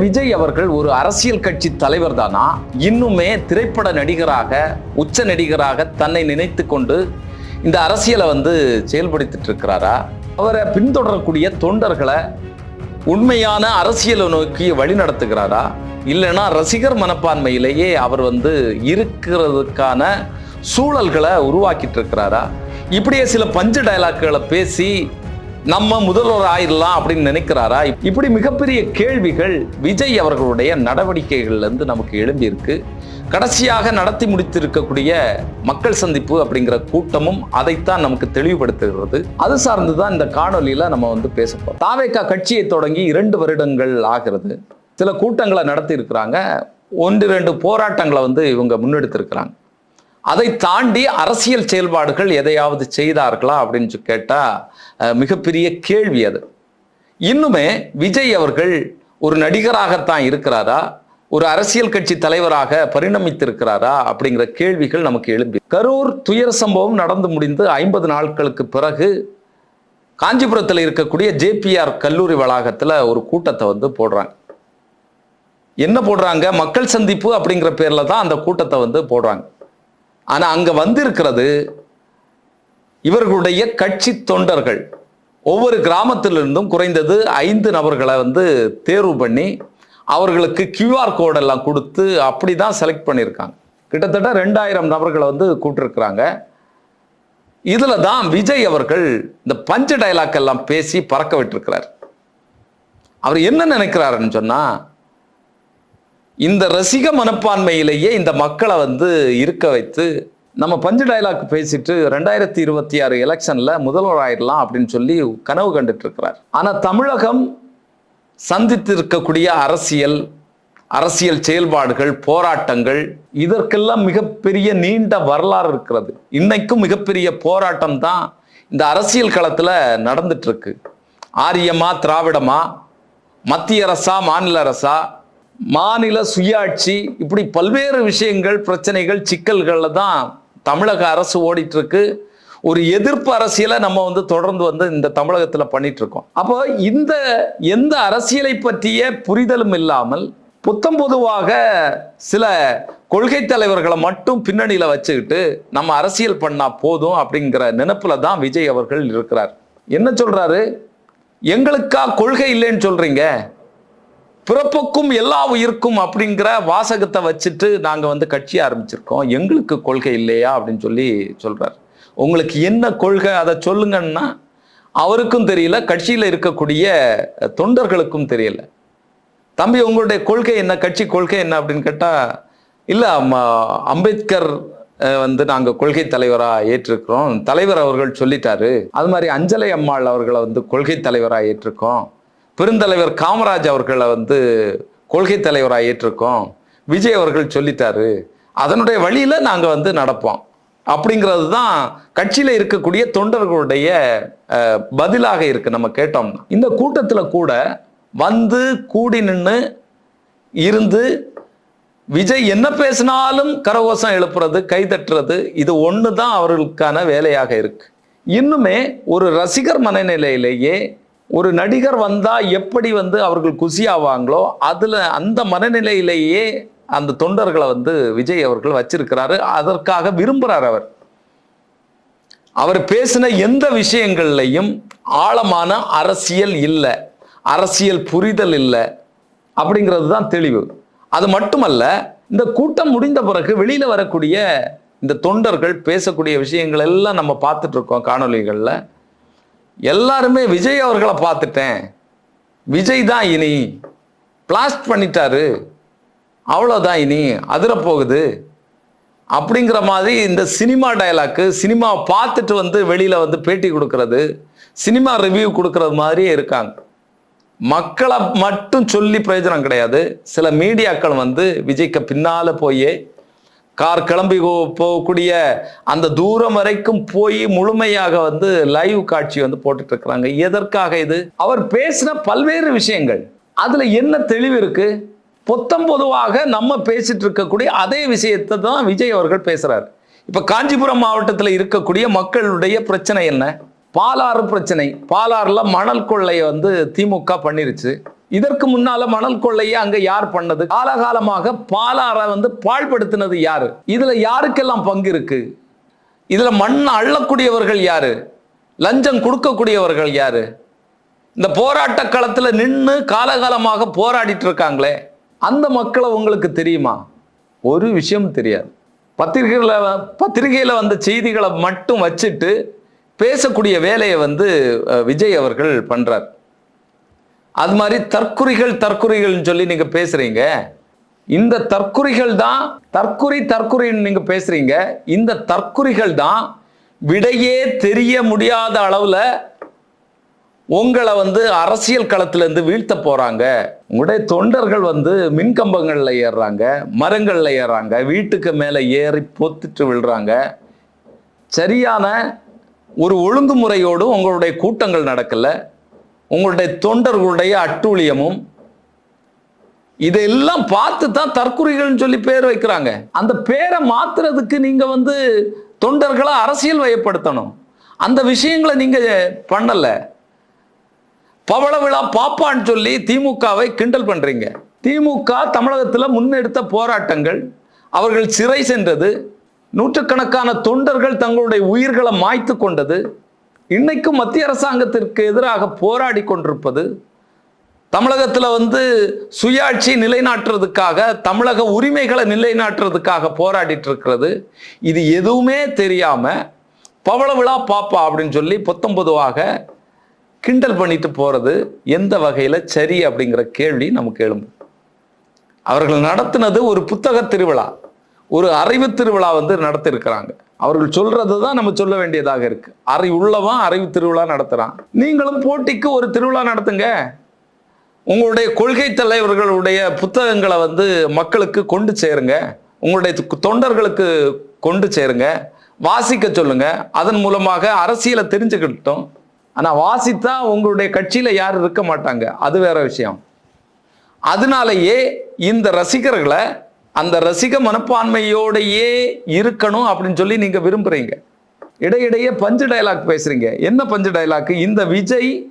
விஜய் அவர்கள் ஒரு அரசியல் கட்சி தலைவர் தானா இன்னுமே திரைப்பட நடிகராக உச்ச நடிகராக தன்னை நினைத்து கொண்டு இந்த அரசியலை வந்து செயல்படுத்திட்டு இருக்கிறாரா? அவரை பின்தொடரக்கூடிய தொண்டர்களை உண்மையான அரசியலை நோக்கி வழி நடத்துகிறாரா? இல்லைன்னா ரசிகர் மனப்பான்மையிலேயே அவர் வந்து இருக்கிறதுக்கான சூழல்களை உருவாக்கிட்டு இருக்கிறாரா? இப்படியே சில பஞ்சு டயலாக்குகளை பேசி நம்ம முதல்வர் ஆயிடலாம் அப்படின்னு நினைக்கிறாரா? இப்படி மிகப்பெரிய கேள்விகள் விஜய் அவர்களுடைய நடவடிக்கைகள்லேருந்து நமக்கு எழும்பியிருக்கு. கடைசியாக நடத்தி முடித்திருக்கக்கூடிய மக்கள் சந்திப்பு அப்படிங்கிற கூட்டமும் அதைத்தான் நமக்கு தெளிவுபடுத்துகிறது. அது சார்ந்து தான் இந்த காணொலியில நம்ம வந்து பேச போறோம். தாவேக்கா கட்சியை தொடங்கி இரண்டு வருடங்கள் ஆகிறது. சில கூட்டங்களை நடத்தி இருக்கிறாங்க ஒன்று ரெண்டு போராட்டங்களை வந்து இவங்க முன்னெடுத்திருக்கிறாங்க. அதை தாண்டி அரசியல் செயல்பாடுகள் எதையாவது செய்தார்களா அப்படின்னு கேட்டால் மிகப்பெரிய கேள்வி அது. இன்னுமே விஜய் அவர்கள் ஒரு நடிகராகத்தான் இருக்கிறாரா? ஒரு அரசியல் கட்சி தலைவராக பரிணமித்திருக்கிறாரா? அப்படிங்கிற கேள்விகள் நமக்கு எழும்பி. கரூர் துயர சம்பவம் நடந்து முடிந்து ஐம்பது நாட்களுக்கு பிறகு காஞ்சிபுரத்தில் இருக்கக்கூடிய ஜேபிஆர் கல்லூரி வளாகத்தில் ஒரு கூட்டத்தை வந்து போடுறாங்க. என்ன போடுறாங்க? மக்கள் சந்திப்பு அப்படிங்கிற பேர்ல தான் அந்த கூட்டத்தை வந்து போடுறாங்க. ஆனா அங்க வந்திருக்கிறது இவர்களுடைய கட்சி தொண்டர்கள். ஒவ்வொரு கிராமத்திலிருந்தும் குறைந்தது ஐந்து நபர்களை வந்து தேர்வு பண்ணி அவர்களுக்கு கியூஆர் கோடெல்லாம் கொடுத்து அப்படி தான் செலக்ட் பண்ணியிருக்காங்க. கிட்டத்தட்ட ரெண்டாயிரம் நபர்களை வந்து கூப்பிட்டுருக்குறாங்க இதில் தான் விஜய் அவர்கள் இந்த பஞ்ச டயலாக் எல்லாம் பேசி பறக்க விட்டுருக்கிறார். அவர் என்ன நினைக்கிறாருன்னு சொன்னால் இந்த ரசிக மனப்பான்மையிலேயே இந்த மக்களை வந்து இருக்க வைத்து நம்ம பஞ்சு டைலாக் பேசிட்டு ரெண்டாயிரத்தி இருபத்தி ஆறு எலெக்ஷன்ல முதல்வர் ஆயிடலாம் அப்படின்னு சொல்லி கனவு கண்டுட்டு இருக்கிறார் ஆனா தமிழகம் சந்தித்திருக்கக்கூடிய அரசியல் அரசியல் செயல்பாடுகள் போராட்டங்கள் இதற்கெல்லாம் மிகப்பெரிய நீண்ட வரலாறு இருக்கிறது. இன்னைக்கும் மிகப்பெரிய போராட்டம் தான் இந்த அரசியல் களத்துல நடந்துட்டு இருக்கு ஆரியமா திராவிடமா மத்திய அரசா மாநில அரசா மாநில சுயாட்சி இப்படி பல்வேறு விஷயங்கள் பிரச்சனைகள் சிக்கல்களில் தான் தமிழக அரசு ஓடிட்டுருக்கு. ஒரு எதிர்ப்பு அரசியலை நம்ம வந்து தொடர்ந்து வந்து இந்த தமிழகத்தில் பண்ணிகிட்ருக்கோம் அப்போ இந்த எந்த அரசியலை பற்றிய புரிதலும் இல்லாமல் புத்தம் பொதுவாக சில கொள்கை தலைவர்களை மட்டும் பின்னணியில் வச்சுக்கிட்டு நம்ம அரசியல் பண்ணால் போதும் அப்படிங்கிற நினப்பில் தான் விஜய் அவர்கள் இருக்கிறார். என்ன சொல்கிறாரு எங்களுக்கா கொள்கை இல்லைன்னு சொல்கிறீங்க பிறப்புக்கும் எல்லா உயிருக்கும் அப்படிங்கிற வாசகத்தை வச்சுட்டு நாங்கள் வந்து கட்சி ஆரம்பிச்சிருக்கோம். எங்களுக்கு கொள்கை இல்லையா அப்படின்னு சொல்லி சொல்கிறார் உங்களுக்கு என்ன கொள்கை? அதை சொல்லுங்கன்னா அவருக்கும் தெரியல கட்சியில் இருக்கக்கூடிய தொண்டர்களுக்கும் தெரியல. தம்பி உங்களுடைய கொள்கை என்ன? கட்சி கொள்கை என்ன அப்படின்னு கேட்டால் இல்லை ம- அம்பேத்கர் வந்து நாங்கள் கொள்கை தலைவராக ஏற்றிருக்கிறோம். தலைவர் அவர்கள் சொல்லிட்டாரு. அது மாதிரி அஞ்சலை அம்மாள் அவர்களை வந்து கொள்கை தலைவராக ஏற்றிருக்கோம். பெருந்தலைவர் காமராஜ் அவர்களை வந்து கொள்கை தலைவராக ஏற்றிருக்கோம். விஜய் அவர்கள் சொல்லிட்டாரு. அதனுடைய வழியில் நாங்கள் வந்து நடப்போம். அப்படிங்கிறது தான் கட்சியில் இருக்கக்கூடிய தொண்டர்களுடைய பதிலாக இருக்கு. நம்ம கேட்டோம்னா. இந்த கூட்டத்தில் கூட வந்து கூடி நின்று இருந்து விஜய் என்ன பேசினாலும் கரகோஷம் எழுப்புறது கைதட்டுறது இது ஒன்று தான் அவர்களுக்கான வேலையாக இருக்கு. இன்னுமே ஒரு ரசிகர் மனநிலையிலேயே ஒரு நடிகர் வந்தால் எப்படி வந்து அவர்கள் குசியாவாங்களோ அதில் அந்த மனநிலையிலேயே அந்த தொண்டர்களை வந்து விஜய் அவர்கள் வச்சிருக்கிறாரு. அதற்காக விரும்புகிறார் அவர். அவர் பேசின எந்த விஷயங்கள்லையும் ஆழமான அரசியல் இல்லை. அரசியல் புரிதல் இல்லை. அப்படிங்கிறது தான் தெளிவு. அது மட்டுமல்ல இந்த கூட்டம் முடிந்த பிறகு வெளியில் வரக்கூடிய இந்த தொண்டர்கள் பேசக்கூடிய விஷயங்கள் எல்லாம் நம்ம பார்த்துட்ருக்கோம் காணொலிகளில் காணொளிகளில். எல்லாருமே விஜய் அவர்களை பார்த்துட்டேன். விஜய் தான் இனி. பிளாஸ்ட் பண்ணிட்டாரு. அவ்வளோதான் இனி. அதிர போகுது. அப்படிங்கிற மாதிரி இந்த சினிமா டயலாக்கு சினிமா பார்த்துட்டு வந்து வெளியில் வந்து பேட்டி கொடுக்கறது சினிமா ரிவ்யூ கொடுக்கறது மாதிரியே இருக்காங்க. மக்களை மட்டும் சொல்லி பிரயோஜனம் கிடையாது. சில மீடியாக்கள் வந்து விஜய்க்கு பின்னால் போய் கார் கிளம்பி போகக்கூடிய அந்த தூரம் வரைக்கும் போய் முழுமையாக வந்து லைவ் காட்சி வந்து போட்டுட்டு இருக்கிறாங்க எதற்காக இது? அவர் பேசின பல்வேறு விஷயங்கள். அதுல என்ன தெளிவு இருக்கு? பொத்தம் பொதுவாக நம்ம பேசிட்டு இருக்கக்கூடிய அதே விஷயத்தை தான் விஜய் அவர்கள் பேசுறாரு. இப்ப காஞ்சிபுரம் மாவட்டத்தில் இருக்கக்கூடிய மக்களுடைய பிரச்சனை என்ன? பாலாறு பிரச்சனை. பாலாறுல மணல் கொள்ளையை வந்து திமுக பண்ணிருச்சு. இதற்கு முன்னால மணல் கொள்ளையை அங்க யார் பண்ணது? காலகாலமாக பாலாற வந்து பாழ்படுத்தினது யாரு? இதுல யாருக்கெல்லாம் பங்கு இருக்கு? இதுல மண் அள்ளக்கூடியவர்கள் யாரு? லஞ்சம் கொடுக்கக்கூடியவர்கள் யாரு? இந்த போராட்ட களத்துல நின்று காலகாலமாக போராடிட்டு இருக்காங்களே அந்த மக்களை உங்களுக்கு தெரியுமா? ஒரு விஷயம் தெரியாது. பத்திரிகையில் பத்திரிகையில் வந்த செய்திகளை மட்டும் வச்சுட்டு பேசக்கூடிய வேலையை வந்து விஜய் அவர்கள் பண்றார். அது மாதிரி தற்குறிகள் தற்குறிகள்னு சொல்லி நீங்க பேசுறீங்க. இந்த தற்குறிகள் தான் தற்குறி தற்குறின்னு நீங்க பேசுறீங்க. இந்த தற்குறிகள் தான் விடையே தெரிய முடியாத அளவுல உங்களை வந்து அரசியல் களத்துல இருந்து வீழ்த்த போறாங்க. உங்களுடைய தொண்டர்கள் வந்து மின்கம்பங்கள்ல ஏறுறாங்க மரங்கள்ல ஏறுறாங்க வீட்டுக்கு மேல ஏறி பொத்துட்டு விழுறாங்க. சரியான ஒரு ஒழுங்குமுறையோடு உங்களுடைய கூட்டங்கள் நடக்கலை. உங்களுடைய தொண்டர்களுடைய அட்டூழியமும் இதெல்லாம் பார்த்து தான் தற்குறிகள்னு சொல்லி பேர் வைக்கிறாங்க. அந்த பேரை மாத்துறதுக்கு நீங்க வந்து தொண்டர்களை அரசியல் வயப்படுத்தணும். அந்த விஷயங்களை நீங்க பண்ணல. பவள விழா பாப்பான்னு சொல்லி திமுகவை கிண்டல் பண்றீங்க. திமுக தமிழகத்தில் முன்னெடுத்த போராட்டங்கள் அவர்கள் சிறை சென்றது நூற்றுக்கணக்கான தொண்டர்கள் தங்களுடைய உயிர்களை மாய்த்து கொண்டது இன்னைக்கும் மத்திய அரசாங்கத்திற்கு எதிராக போராடி கொண்டிருப்பது தமிழகத்தில் வந்து சுயாட்சி நிலைநாட்டுறதுக்காக தமிழக உரிமைகளை நிலைநாட்டுறதுக்காக போராடிட்டு இருக்கிறது. இது எதுவுமே தெரியாம பவள விழா பாப்பா அப்படின்னு சொல்லி பொத்தம்பொதுவாக கிண்டல் பண்ணிட்டு போறது எந்த வகையில சரி அப்படிங்கிற கேள்வி நமக்கு எழும்பு அவர்கள் நடத்தினது ஒரு புத்தக திருவிழா ஒரு அறிவு திருவிழா வந்து நடத்திருக்கிறாங்க அவர்கள் சொல்றது தான் நம்ம சொல்ல வேண்டியதாக இருக்கு. அறிவு உள்ளவன் அறிவு திருவிழா நடத்துறான். நீங்களும் போட்டிக்கு ஒரு திருவிழா நடத்துங்க. உங்களுடைய கொள்கை தலைவர்களுடைய புத்தகங்களை வந்து மக்களுக்கு கொண்டு சேருங்க. உங்களுடைய தொண்டர்களுக்கு கொண்டு சேருங்க. வாசிக்க சொல்லுங்க. அதன் மூலமாக அரசியலை தெரிஞ்சுக்கிட்டோம். ஆனால் வாசித்தா உங்களுடைய கட்சியில் யாரும் இருக்க மாட்டாங்க? அது வேற விஷயம். அதனாலேயே இந்த ரசிகர்களை அந்த ரசிக மனப்பான்மையோடையே இருக்கணும் அப்படின்னு சொல்லி நீங்க விரும்புறீங்க. இடையிடையே பஞ்சு டயலாக் பேசுறீங்க. என்ன பஞ்சு டைலாக் இந்த விஜய்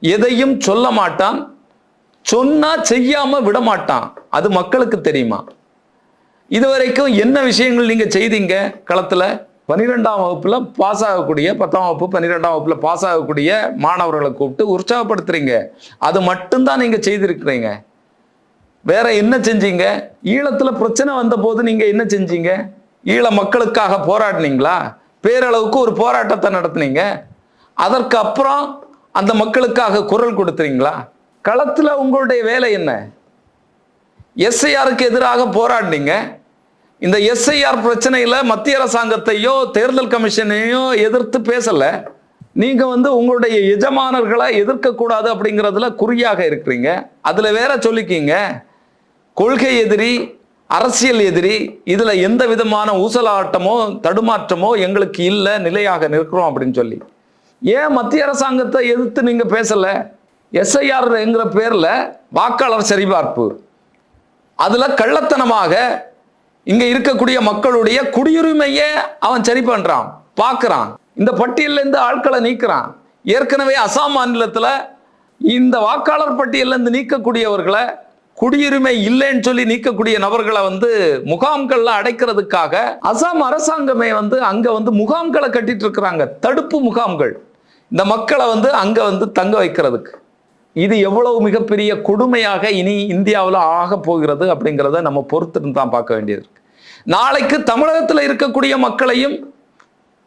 எதையும் சொல்ல மாட்டான். சொன்னா செய்யாம விட மாட்டான். அது மக்களுக்கு தெரியுமா? இதுவரைக்கும் என்ன விஷயங்கள் நீங்க செய்தீங்க களத்துல? பன்னிரெண்டாம் வகுப்புல பாஸ் ஆகக்கூடிய பத்தாம் வகுப்பு பன்னிரெண்டாம் வகுப்புல பாஸ் ஆகக்கூடிய மாணவர்களை கூப்பிட்டு உற்சாகப்படுத்துறீங்க. அது மட்டும்தான் நீங்க செய்திருக்கிறீங்க. வேற என்ன செஞ்சீங்க? ஈழத்துல பிரச்சனை வந்த போது நீங்க என்ன செஞ்சீங்க? ஈழ மக்களுக்காக போராடினீங்களா? பேரளவுக்கு ஒரு போராட்டத்தை நடத்துனீங்க. அதற்கு அப்புறம் அந்த மக்களுக்காக குரல் கொடுத்துறீங்களா களத்துல உங்களுடைய வேலை என்ன? எஸ்ஐஆருக்கு எதிராக போராடினீங்க. இந்த எஸ்ஐஆர் பிரச்சனையில மத்திய அரசாங்கத்தையோ தேர்தல் கமிஷனையோ எதிர்த்து பேசல. நீங்க வந்து உங்களுடைய எஜமானர்களை எதிர்க்க கூடாது அப்படிங்கிறதுல குறியாக இருக்கிறீங்க. அதுல வேற சொல்லிக்கீங்க. கொள்கை எதிரி அரசியல் எதிரி இதில் எந்த விதமான ஊசலாட்டமோ தடுமாற்றமோ எங்களுக்கு இல்லை நிலையாக நிற்கிறோம் அப்படின்னு சொல்லி. ஏன் மத்திய அரசாங்கத்தை எதிர்த்து நீங்கள் பேசலை? எஸ்ஐஆர் என்கிற பேரில் வாக்காளர் சரிபார்ப்பு. அதில் கள்ளத்தனமாக இங்கே இருக்கக்கூடிய மக்களுடைய குடியுரிமையை அவன் சரி பண்ணுறான் பார்க்குறான் இந்த பட்டியலேருந்து ஆட்களை நீக்கிறான். ஏற்கனவே அசாம் மாநிலத்தில் இந்த வாக்காளர் பட்டியலேருந்து நீக்கக்கூடியவர்களை குடியுரிமை இல்லைன்னு சொல்லி நீக்கக்கூடிய நபர்களை வந்து முகாம்கள்ல அடைக்கிறதுக்காக அசாம் அரசாங்கமே வந்து அங்க வந்து முகாம்களை கட்டிட்டு இருக்கிறாங்க. தடுப்பு முகாம்கள். இந்த மக்களை வந்து அங்க வந்து தங்க வைக்கிறதுக்கு. இது எவ்வளவு மிகப்பெரிய கொடுமையாக இனி இந்தியாவில் ஆக போகிறது அப்படிங்கிறத நம்ம பொறுத்துன்னு தான் பார்க்க வேண்டியது இருக்கு. நாளைக்கு தமிழகத்தில் இருக்கக்கூடிய மக்களையும்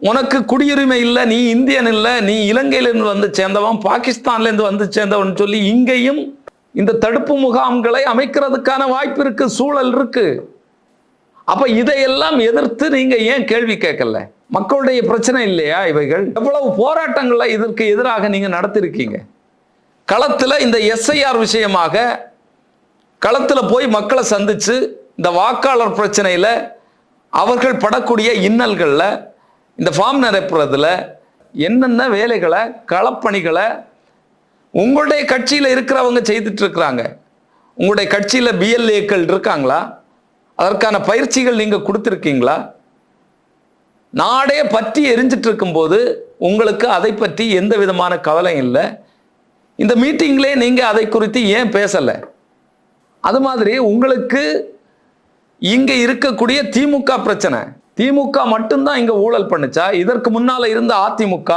உனக்கு குடியுரிமை இல்லை நீ இந்தியன் இல்லை நீ இலங்கையிலேருந்து வந்து சேர்ந்தவன் பாகிஸ்தான்லேருந்து வந்து சேர்ந்தவன் சொல்லி இங்கேயும் இந்த தடுப்பு முகாம்களை அமைக்கிறதுக்கான வாய்ப்பு இருக்கு சூழல் இருக்கு. அப்ப இதையெல்லாம் எதிர்த்து நீங்க ஏன் கேள்வி கேட்கல? மக்களுடைய பிரச்சனை இல்லையா இவைகள்? எவ்வளவு போராட்டங்களை இதற்கு எதிராக நீங்க நடத்திருக்கீங்க? களத்தில் இந்த எஸ்ஐஆர் விஷயமாக களத்தில் போய் மக்களை சந்திச்சு இந்த வாக்காளர் பிரச்சனையில் அவர்கள் படக்கூடிய இன்னல்களில் இந்த ஃபார்ம் நிரப்புறதுல என்னென்ன வேலைகளை களப்பணிகளை உங்களுடைய கட்சியில் இருக்கிறவங்க செய்துட்டு இருக்கிறாங்க உங்களுடைய கட்சியில் பிஎல்ஏக்கள் இருக்காங்களா? அதற்கான பயிற்சிகள் நீங்கள் கொடுத்துருக்கீங்களா? நாடே பற்றி எரிஞ்சிட்டு இருக்கும்போது உங்களுக்கு அதை பற்றி எந்த விதமான கவலையும் இல்லை. இந்த மீட்டிங்லே நீங்கள் அதை குறித்து ஏன் பேசலை? அது மாதிரி உங்களுக்கு இங்கே இருக்கக்கூடிய திமுக பிரச்சனை. திமுக மட்டும்தான் இங்கே ஊழல் பண்ணுச்சா? இதற்கு முன்னால இருந்த அதிமுக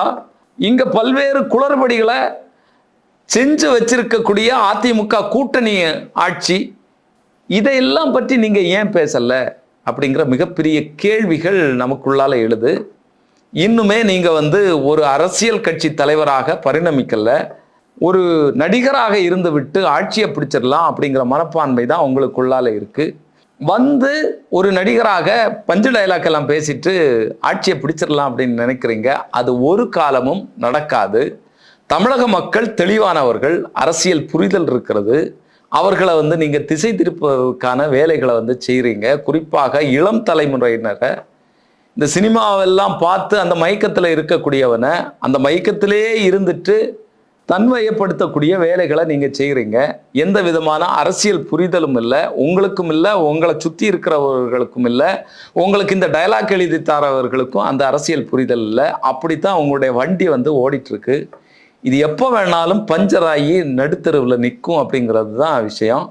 இங்கே பல்வேறு குளறுபடிகளை செஞ்சு வச்சிருக்கக்கூடிய அதிமுக கூட்டணி ஆட்சி இதையெல்லாம் பற்றி நீங்கள் ஏன் பேசல அப்படிங்கிற மிகப்பெரிய கேள்விகள் நமக்குள்ளால எழுது. இன்னுமே நீங்கள் வந்து ஒரு அரசியல் கட்சி தலைவராக பரிணமிக்கலை. ஒரு நடிகராக இருந்து விட்டு ஆட்சியை பிடிச்சிடலாம் அப்படிங்கிற மனப்பான்மை தான் உங்களுக்குள்ளால இருக்குது வந்து ஒரு நடிகராக பஞ்சு டைலாக் எல்லாம் பேசிட்டு ஆட்சியை பிடிச்சிடலாம் அப்படின்னு நினைக்கிறீங்க. அது ஒரு காலமும் நடக்காது. தமிழக மக்கள் தெளிவானவர்கள் அரசியல் புரிதல் இருக்கிறது. அவர்களை வந்து நீங்கள் திசை திருப்பதற்கான வேலைகளை வந்து செய்கிறீங்க குறிப்பாக இளம் தலைமுறையினரை. இந்த சினிமாவெல்லாம் பார்த்து அந்த மயக்கத்தில் இருக்கக்கூடியவனை அந்த மயக்கத்திலே இருந்துட்டு தன்மையப்படுத்தக்கூடிய வேலைகளை நீங்கள் செய்கிறீங்க எந்த விதமான அரசியல் புரிதலும் இல்லை. உங்களுக்கும் இல்லை உங்களை சுற்றி இருக்கிறவர்களுக்கும் இல்லை. உங்களுக்கு இந்த டயலாக் எழுதி தரவர்களுக்கும் அந்த அரசியல் புரிதல் இல்லை. அப்படித்தான் உங்களுடைய வண்டி வந்து ஓடிட்டுருக்கு இது எப்போ வேணாலும் பஞ்சர் ஆகி நடுத்தருவில் நிற்கும் அப்படிங்கிறது தான் விஷயம்.